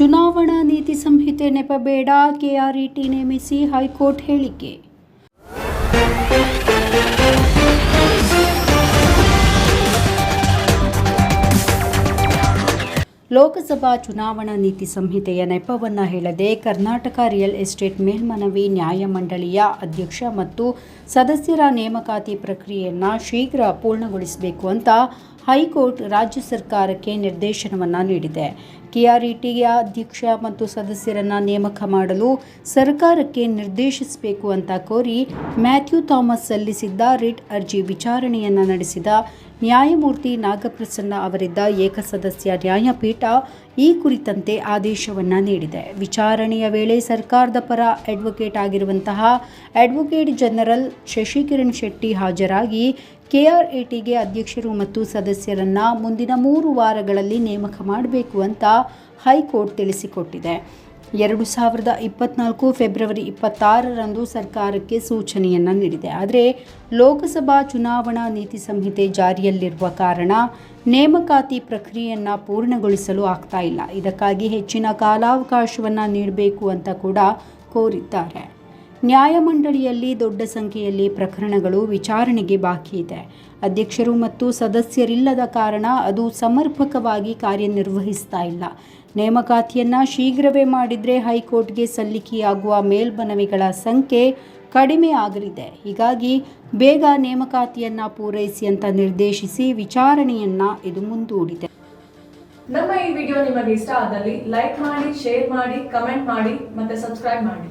ಚುನಾವಣಾ ನೀತಿ ಸಂಹಿತೆ ನೆಪ ಬೇಡ, ಕೆಆರ್ಇಟಿ ನೇಮಿಸಿ ಹೈಕೋರ್ಟ್ ಹೇಳಿಕೆ. ಲೋಕಸಭಾ ಚುನಾವಣಾ ನೀತಿ ಸಂಹಿತೆಯ ನೆಪವನ್ನು ಹೇಳದೆ ಕರ್ನಾಟಕ ರಿಯಲ್ ಎಸ್ಟೇಟ್ ಮೇಲ್ಮನವಿ ನ್ಯಾಯಮಂಡಳಿಯ ಅಧ್ಯಕ್ಷ ಮತ್ತು ಸದಸ್ಯರ ನೇಮಕಾತಿ ಪ್ರಕ್ರಿಯೆಯನ್ನು ಶೀಘ್ರ ಪೂರ್ಣಗೊಳಿಸಬೇಕು ಅಂತ ಹೈಕೋರ್ಟ್ ರಾಜ್ಯ ಸರ್ಕಾರಕ್ಕೆ ನಿರ್ದೇಶನವನ್ನು ನೀಡಿದೆ. ಕೆಆರ್ಇಟಿಯ ಅಧ್ಯಕ್ಷ ಮತ್ತು ಸದಸ್ಯರನ್ನು ನೇಮಕ ಮಾಡಲು ಸರ್ಕಾರಕ್ಕೆ ನಿರ್ದೇಶಿಸಬೇಕು ಅಂತ ಕೋರಿ ಮ್ಯಾಥ್ಯೂ ಥಾಮಸ್ ಸಲ್ಲಿಸಿದ್ದ ರಿಟ್ ಅರ್ಜಿ ವಿಚಾರಣೆಯನ್ನು ನಡೆಸಿದ ನ್ಯಾಯಮೂರ್ತಿ ನಾಗಪ್ರಸನ್ನ ಅವರಿದ್ದ ಏಕಸದಸ್ಯ ನ್ಯಾಯಪೀಠ ಈ ಕುರಿತಂತೆ ಆದೇಶವನ್ನು ನೀಡಿದೆ. ವಿಚಾರಣೆಯ ವೇಳೆ ಸರ್ಕಾರದ ಪರ ಅಡ್ವೊಕೇಟ್ ಆಗಿರುವಂತಹ ಅಡ್ವೊಕೇಟ್ ಜನರಲ್ ಶಶಿಕಿರಣ್ ಶೆಟ್ಟಿ ಹಾಜರಾಗಿ ಕೆಆರ್ಎಟಿಗೆ ಅಧ್ಯಕ್ಷರು ಮತ್ತು ಸದಸ್ಯರನ್ನು ಮುಂದಿನ ಮೂರು ವಾರಗಳಲ್ಲಿ ನೇಮಕ ಮಾಡಬೇಕು ಅಂತ ಹೈಕೋರ್ಟ್ ತಿಳಿಸಿಕೊಟ್ಟಿದೆ. ಎರಡು ಸಾವಿರದ ಇಪ್ಪತ್ನಾಲ್ಕು ಫೆಬ್ರವರಿ ಇಪ್ಪತ್ತಾರರಂದು ಸರ್ಕಾರಕ್ಕೆ ಸೂಚನೆಯನ್ನು ನೀಡಿದೆ. ಆದರೆ ಲೋಕಸಭಾ ಚುನಾವಣಾ ನೀತಿ ಸಂಹಿತೆ ಜಾರಿಯಲ್ಲಿರುವ ಕಾರಣ ನೇಮಕಾತಿ ಪ್ರಕ್ರಿಯೆಯನ್ನು ಪೂರ್ಣಗೊಳಿಸಲು ಆಗ್ತಾ ಇಲ್ಲ. ಇದಕ್ಕಾಗಿ ಹೆಚ್ಚಿನ ಕಾಲಾವಕಾಶವನ್ನು ನೀಡಬೇಕು ಅಂತ ಕೂಡ ಕೋರಿದ್ದಾರೆ. ನ್ಯಾಯಮಂಡಳಿಯಲ್ಲಿ ದೊಡ್ಡ ಸಂಖ್ಯೆಯಲ್ಲಿ ಪ್ರಕರಣಗಳು ವಿಚಾರಣೆಗೆ ಬಾಕಿ ಇದೆ. ಅಧ್ಯಕ್ಷರು ಮತ್ತು ಸದಸ್ಯರಿಲ್ಲದ ಕಾರಣ ಅದು ಸಮರ್ಪಕವಾಗಿ ಕಾರ್ಯನಿರ್ವಹಿಸ್ತಾ ಇಲ್ಲ. ನೇಮಕಾತಿಯನ್ನು ಶೀಘ್ರವೇ ಮಾಡಿದರೆ ಹೈಕೋರ್ಟ್ಗೆ ಸಲ್ಲಿಕೆಯಾಗುವ ಮೇಲ್ಮನವಿಗಳ ಸಂಖ್ಯೆ ಕಡಿಮೆ ಆಗಲಿದೆ. ಹೀಗಾಗಿ ಬೇಗ ನೇಮಕಾತಿಯನ್ನು ಪೂರೈಸಿ ಅಂತ ನಿರ್ದೇಶಿಸಿ ವಿಚಾರಣೆಯನ್ನ ಇದು ಮುಂದೂಡಿದೆ. ನಮ್ಮ ಈ ವಿಡಿಯೋ ನಿಮಗೆ ಇಷ್ಟ ಆದಲ್ಲಿ ಲೈಕ್ ಮಾಡಿ, ಶೇರ್ ಮಾಡಿ, ಕಮೆಂಟ್ ಮಾಡಿ ಮತ್ತೆ ಸಬ್ಸ್ಕ್ರೈಬ್ ಮಾಡಿ.